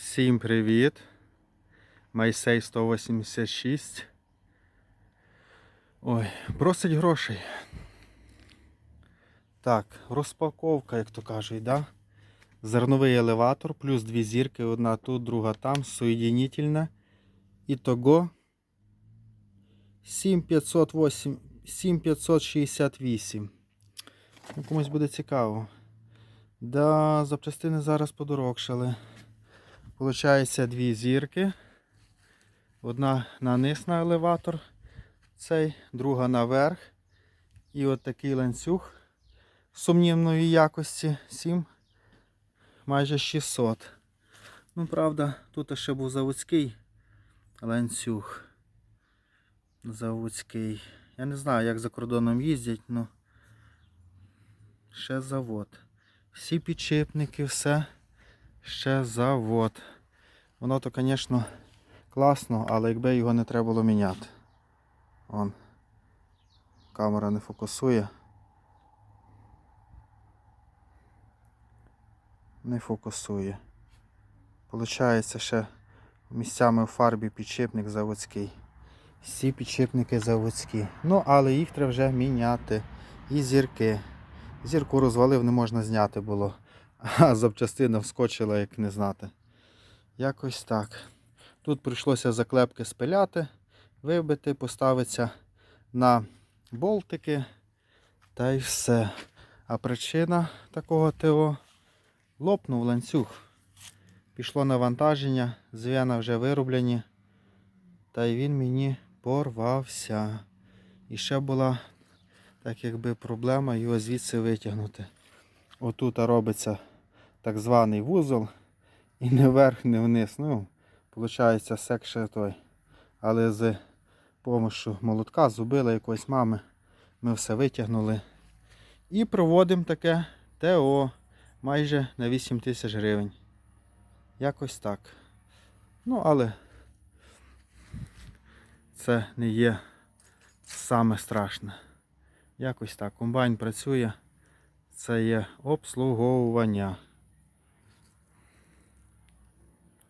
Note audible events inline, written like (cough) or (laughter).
Всім привіт! Майсей 186. Ой, просить грошей. Так, розпаковка, як то кажуть, да? Зерновий елеватор, плюс дві зірки, одна тут, друга там, соєдинительна. Ітого 7508 7568. Ну, комусь буде цікаво. Да, запчастини зараз подорожчали. Получається дві зірки. Одна на низ на елеватор, цей, друга наверх. І от такий ланцюг сумнівної якості 7, майже 600. Ну, правда, тут ще був заводський ланцюг. Заводський. Я не знаю, як за кордоном їздять, але ще завод. Всі підшипники, все ще завод. Воно то, звісно, класно, але якби його не треба було міняти. Вон. Камера не фокусує. Не фокусує. Получається ще місцями в фарбі підшипник заводський. Всі підшипники заводські. Ну, але їх треба вже міняти. І зірки. Зірку розвалив, не можна зняти було. (laughs) А запчастина вскочила, як не знати. Якось так. Тут прийшлося заклепки спиляти, вибити, поставитися на болтики. Та й все. А причина такого ТО лопнув ланцюг. Пішло навантаження, зв'яна вже вироблені. Та й він мені порвався. І ще була так якби проблема його звідси витягнути. Отут робиться так званий вузол. І не вверх, не вниз. Ну, виходить, секше той. Але з допомогою молотка, зубила якоїсь мами, ми все витягнули. І проводимо таке ТО майже на 8 тисяч гривень. Якось так. Ну, але це не є саме страшне. Якось так. Комбайн працює. Це є обслуговування.